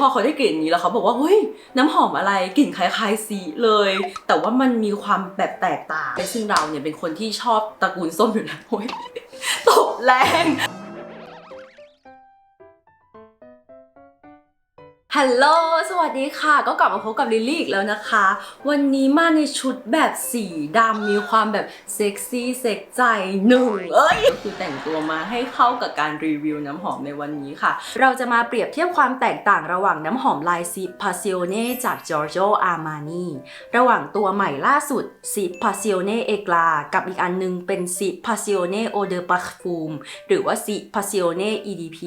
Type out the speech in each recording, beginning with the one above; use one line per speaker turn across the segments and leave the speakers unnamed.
พอเขาได้กลิ่นนี้แล้วเขาบอกว่าเฮ้ยน้ำหอมอะไรกลิ่นคล้ายๆซีเลย แต่ว่ามันมีความแบบแตกต่างซึ่งเราเนี่ยเป็นคนที่ชอบตระกูลส้มอยู่แล้วโอ้ยตบแรง ฮัลโหล สวัสดีค่ะ ก็กลับมาพบกับลิลลี่อีกแล้วนะคะ วันนี้มาในชุดแบบสีดำมีความแบบเซ็กซี่เซ็กใจหนึ่งเอ้ย ก็คือแต่งตัวมาให้เข้ากับการรีวิวน้ำหอมในวันนี้ค่ะ เราจะมาเปรียบเทียบความแตกต่างระหว่างน้ำหอมลายซิพาซิโอเน่จาก Giorgio Armani ระหว่างตัวใหม่ล่าสุดซิพาซิโอเน่เอกลา กับอีกอันนึงเป็นซิพาซิโอเน่โอเดอร์ปักฟูมหรือว่าซิพาซิโอเน่ EDP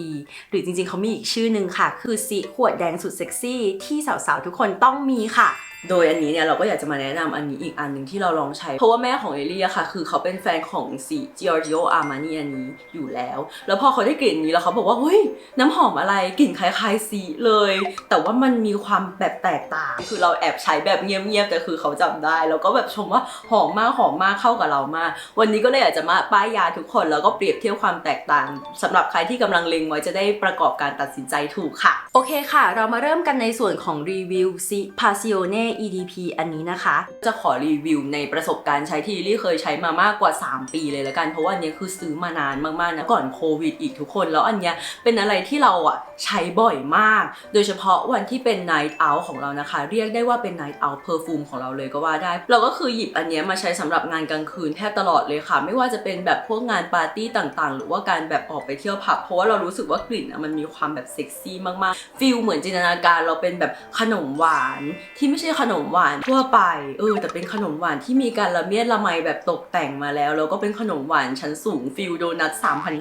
หรือจริงๆเขามีอีกชื่อหนึ่งค่ะ คือซิขวดแดงสุดเซ็กซี่ที่สาวๆทุกคนต้องมีค่ะ โดยอันนี้เนี่ยเราก็อยากจะมาแนะนำอันนี้อีกอันหนึ่งที่เราลองใช้ เพราะว่าแม่ของเอลี่อะค่ะ คือเขาเป็นแฟนของสี Giorgio Armani อันนี้อยู่แล้ว แล้วพอเขาได้กลิ่นนี้แล้วเขาบอกว่าเฮ้ยน้ำหอมอะไรกลิ่นคล้ายๆสีเลย แต่ว่ามันมีความแบบแตกต่าง คือเราแอบใช้แบบเงียบๆแต่คือเขาจำได้ แล้วก็แบบชมว่าหอมมากหอมมากเข้ากับเรามาก วันนี้ก็เลยอยากจะมาป้ายยาทุกคนแล้วก็เปรียบเทียบความแตกต่างสำหรับใครที่กำลังเล็งไว้จะได้ประกอบการตัดสินใจถูกค่ะ โอเคค่ะ เรามาเริ่มกันในส่วนของรีวิวซิ Passione EDP อันนี้นะคะ จะขอรีวิวในประสบการณ์ใช้ที่ลี่เคยใช้มามากกว่า 3 ปีเลยละกัน เพราะว่าอันเนี้ยคือซื้อมานานมากๆนะก่อนโควิดอีกทุกคนแล้วอันเนี้ยเป็นอะไรที่เราอะใช้บ่อยมาก โดยเฉพาะวันที่เป็น night out ของเรานะคะ เรียกได้ว่าเป็น night out perfume ของเราเลยก็ว่าได้ เราก็คือหยิบอันเนี้ยมาใช้สำหรับงานกลางคืนแทบตลอดเลยค่ะ ไม่ว่าจะเป็นแบบพวกงานปาร์ตี้ต่างๆ หรือว่าการแบบออกไปเที่ยวผับเพราะว่าเรารู้สึกว่ากลิ่นมันมีความแบบเซ็กซี่มากๆฟิลเหมือนจินตนาการเราเป็นแบบขนมหวานที่ไม่ใช่ขนมหวานทั่วไปเออแต่เป็นขนมหวานที่มีการละเมียดละไมแบบตกแต่งมาแล้ว แล้วก็เป็นขนมหวานชั้นสูงฟิลโดนัท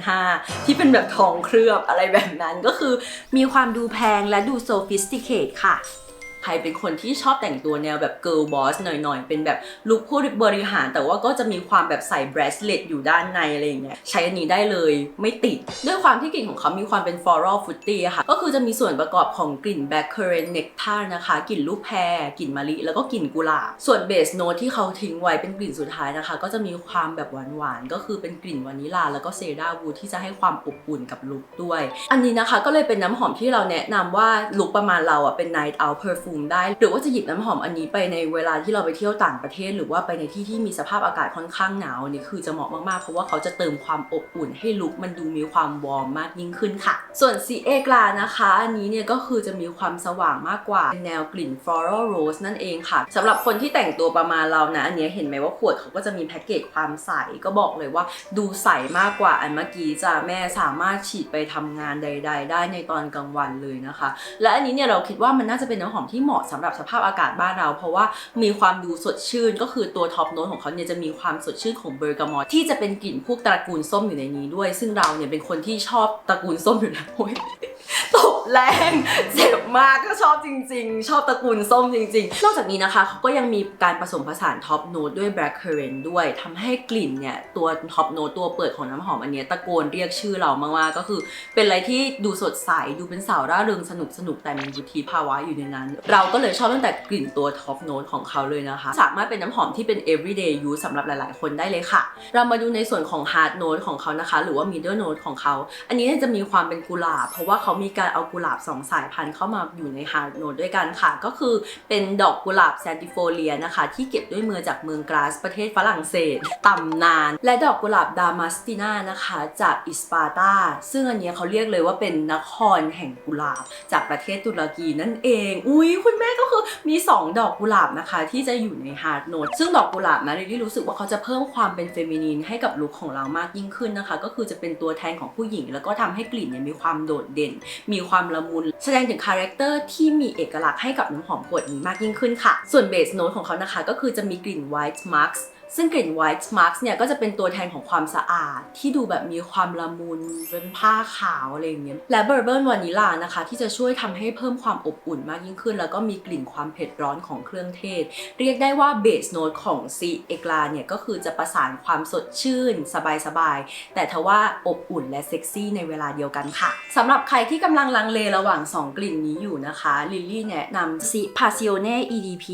3,500 ที่เป็นแบบทองเคลือบอะไรแบบนั้นก็คือ มีความดูแพงและดูโซฟิสติเคทค่ะ ใครเป็นคนที่ชอบแต่งตัวแนวแบบเกิร์ลบอสหน่อยๆ เป็นแบบลุคผู้บริหาร แต่ว่าก็จะมีความแบบใส่เบรสเลตอยู่ด้านในอะไรอย่างเงี้ยใช้อันนี้ได้เลยไม่ติด ด้วยความที่กลิ่นของเขามีความเป็น floral fruity อะค่ะ ก็คือจะมีส่วนประกอบของกลิ่น blackcurrant nectar นะคะ กลิ่นลูกแพรกลิ่นมะลิ แล้วก็กลิ่นกุหลาบ ส่วนเบสโนตที่เขาทิ้งไว้เป็นกลิ่นสุดท้ายนะคะ ก็จะมีความแบบหวานๆก็คือเป็นกลิ่นวานิลลาแล้วก็เซดาวูที่จะให้ความอบอุ่นกับลุคด้วย อันนี้นะคะก็เลยเป็นน้ำหอมที่เราแนะนำว่าลุคประมาณเราอะเป็น night out perfume ได้ หรือว่าจะหยิบน้ำหอมอันนี้ไปในเวลาที่เราไปเที่ยวต่างประเทศ หรือว่าไปในที่ที่มีสภาพอากาศค่อนข้างหนาวนี่คือจะเหมาะมากๆ เพราะว่าเขาจะเติมความอบอุ่นให้ลุคมันดูมีความวอร์มมากยิ่งขึ้นค่ะ ส่วนซีเอกลานะคะ อันนี้เนี่ยก็คือจะมีความสว่างมากกว่าเป็นแนวกลิ่น floral rose นั่นเองค่ะสำหรับคนที่แต่งตัวประมาณเรานะ อันนี้เห็นไหมว่าขวดเขาก็จะมีแพ็กเกจความใสก็บอกเลยว่าดูใสมากกว่าอันเมื่อกี้จ้ะแม่สามารถฉีดไปทำงานใด ๆ ได้ในตอนกลางวันเลยนะคะ และอันนี้เนี่ยเราคิดว่ามันน่าจะเป็นน้ำหอมที่ที่เหมาะสำหรับสภาพอากาศบ้านเรา เพราะว่ามีความดูสดชื่นก็คือตัวท็อปโน้ตของเขาเนี่ยจะมีความสดชื่นของเบอร์กามอตที่จะเป็นกลิ่นพวกตระกูลส้มอยู่ในนี้ด้วย ซึ่งเราเนี่ยเป็นคนที่ชอบตระกูลส้มอยู่แล้ว ตบแรงเจ็บมากก็ชอบจริง ๆ ชอบตระกูลส้มจริง ๆ นอกจากนี้นะคะเขาก็ยังมีการผสมผสานท็อปโน้ตด้วย black currant ด้วยทำให้กลิ่นเนี่ยตัวท็อปโน้ตตัวเปิดของน้ำหอมอันนี้ตะโกนเรียกชื่อเรามากๆก็คือ เป็นอะไรที่ดูสดใสดูเป็นสาวร่าเริงสนุกสนุกแต่มีวุฒิภาวะอยู่ในนั้น เราก็เลยชอบตั้งแต่กลิ่นตัวท็อปโน้ตของเขาเลยนะคะ สามารถเป็นน้ำหอมที่เป็น everyday use สำหรับหลาย ๆ คนได้เลยค่ะ เรามาดูในส่วนของ hard note ของเขานะคะ หรือว่า middle note ของเขา อันนี้จะมีความเป็นกุหลาบเพราะว่าเขามีการเอากุหลาบสองสายพันธุ์เข้ามาอยู่ใน hard note ด้วยกันค่ะ ก็คือเป็นดอกกุหลาบแซนติโฟเลียนะคะ ที่เก็บด้วยมือจากเมืองกราสประเทศฝรั่งเศสตำนาน และดอกกุหลาบดามาสตินานะคะจากอิสปาตาซึ่งอันนี้เขาเรียกเลยว่าเป็นนครแห่งกุหลาบ จากประเทศตุรกีนั่นเอง อุ้ยคุณแม่ก็คือมี 2 ดอกกุหลาบนะคะ ที่จะอยู่ในฮาร์ดโน e ซึ่งดอกกุหลาบนะลิลลี่รู้สึกว่าเขาจะเพิ่มความเป็นเฟมินีนให้กับลุคของเรามากยิ่งขึ้นนะคะ ก็คือจะเป็นตัวแทนของผู้หญิง แล้วก็ทำให้กลิ่นเนี่ยมีความโดดเด่นมีความละมุน แสดงถึงคาแรคเตอร์ที่มีเอกลักษณ์ให้กับน้ำหอมขวดนี้มากยิ่งขึ้นค่ะ ส่วนเบสโน้ตของเขานะคะ ก็คือจะมีกลิ่น white marks ซึ่งกลิ่น white marks เนี่ยก็จะเป็นตัวแทนของความสะอาด ที่ดูแบบมีความละมุนเป็นผ้าขาวอะไรอย่างเงี้ยและ bourbon vanilla นะคะ ที่จะช่วยทำให้เพิ่มความอบอุ่นมากยิ่งขึ้น แล้วก็มีกลิ่นความเผ็ดร้อนของเครื่องเทศ เรียกได้ว่าเบสโน e ของซีเอกลาเนี่ยก็คือจะประสานความสดชื่น สบายๆ แต่ทว่าอบอุ่นและเซ็กซี่ในเวลาเดียวกันค่ะสำหรับใครที่กำลังลังเลระหว่าง 2 กลิ่นนี้อยู่นะคะลิลลี่แนะนำซีพาซิโอเน่ EDP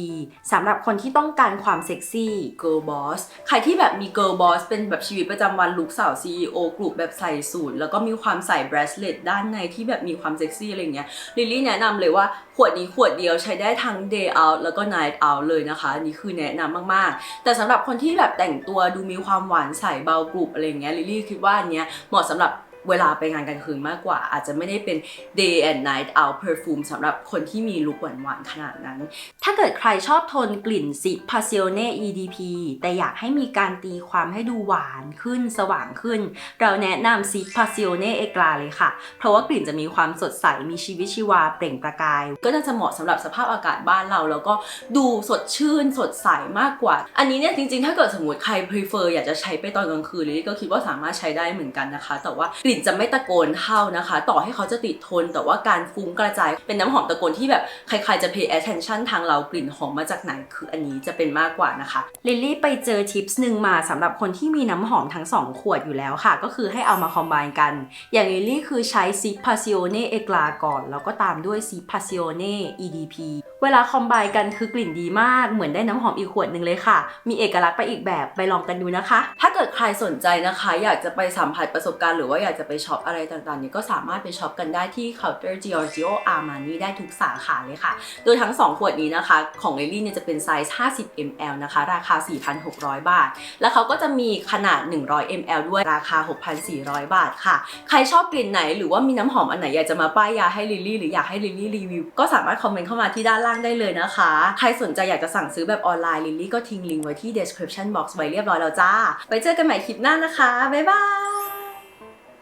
สำหรับคนที่ต้องการความเซ็กซี่ girl boss ใครที่แบบมีเกิร์ลบอสเป็นแบบชีวิตประจำวันลุกสาว CEO กลุ่มแบบใส่สูทแล้วก็มีความใส่บรสเลสด้านในที่แบบมีความเซ็กซี่อะไรเงี้ยลิลลี่แนะนำเลยว่าขวดนี้ขวดเดียวใช้ได้ทั้ง day out แล้วก็ night out เลยนะคะนี่คือแนะนำมากๆ แต่สำหรับคนที่แบบแต่งตัวดูมีความหวานใสเบากรุบอะไรเงี้ยลิลลี่คิดว่าอันเนี้ยเหมาะสำหรับ เวลาไปงานกลางคืนมากกว่า อาจจะไม่ได้เป็น day and night out perfume สำหรับคนที่มีลุคหวานๆ ขนาดนั้น ถ้าเกิดใครชอบโทนกลิ่นสิ Passione EDP แต่อยากให้มีการตีความให้ดูหวานขึ้นสว่างขึ้น เราแนะนำซิ Passione e g l a เลยค่ะ เพราะว่ากลิ่นจะมีความสดใส มีชีวิตชีวาเปล่งประกาย ก็น่าจะเหมาะสำหรับสภาพอากาศบ้านเรา แล้วก็ดูสดชื่นสดใสมากกว่า อันนี้เนี่ยจริงๆ ถ้าเกิดสมมติใคร prefer อยากจะใช้ไปตอนกลางคืนเลยก็คิดว่าสามารถใช้ได้เหมือนกันนะคะ แต่ว่ากลิ่นจะไม่ตะโกนเท่านะคะ ต่อให้เขาจะติดทน แต่ว่าการฟุ้งกระจายเป็นน้ำหอมตะโกนที่แบบใครๆจะ pay attention ทางเรากลิ่นหอมมาจากไหนคืออันนี้จะเป็นมากกว่านะคะลิลลี่ไปเจอทิปส์หนึ่งมาสำหรับคนที่มีน้ำหอมทั้ง 2 ขวดอยู่แล้วค่ะ ก็คือให้เอามาคอม b บ n กัน อย่างลิลลี่คือใช้ซิป Passione e g l a ก่อน แล้วก็ตามด้วยซิป Passione EDP เวลาคอม b บ n กันคือกลิ่นดีมาก เหมือนได้น้ำหอมอีกขวดหนึ่งเลยค่ะ มีเอกลักษณ์ไปอีกแบบไปลองกันดูนะคะ ถ้าเกิดใครสนใจนะคะ อยากจะไปสัมผัสประสบการณ์หรือว่าอยากจะไปช็อปอะไรต่างๆเนี่ยก็สามารถไปช็อปกันได้ที่ Counter Giorgio Armani ได้ทุกสาขาเลยค่ะ โดยทั้ง 2 ขวดนี้นะคะ ของลิลลี่เนี่ยจะเป็นไซส์ 50 ml นะคะ ราคา 4,600 บาท แล้วเขาก็จะมีขนาด 100 ml ด้วยราคา 6,400 บาทค่ะ ใครชอบกลิ่นไหนหรือว่ามีน้ำหอมอันไหนอยากจะมาป้ายยาให้ลิลลี่หรืออยากให้ลิลลี่รีวิวก็สามารถคอมเมนต์เข้ามาที่ด้านล่างได้เลยนะคะ ใครสนใจอยากจะสั่งซื้อแบบออนไลน์ลิลลี่ก็ทิ้งลิงก์ไว้ที่ description box ไว้เรียบร้อยแล้วจ้า ไปเจอกันใหม่คลิปหน้านะคะ บ๊ายบาย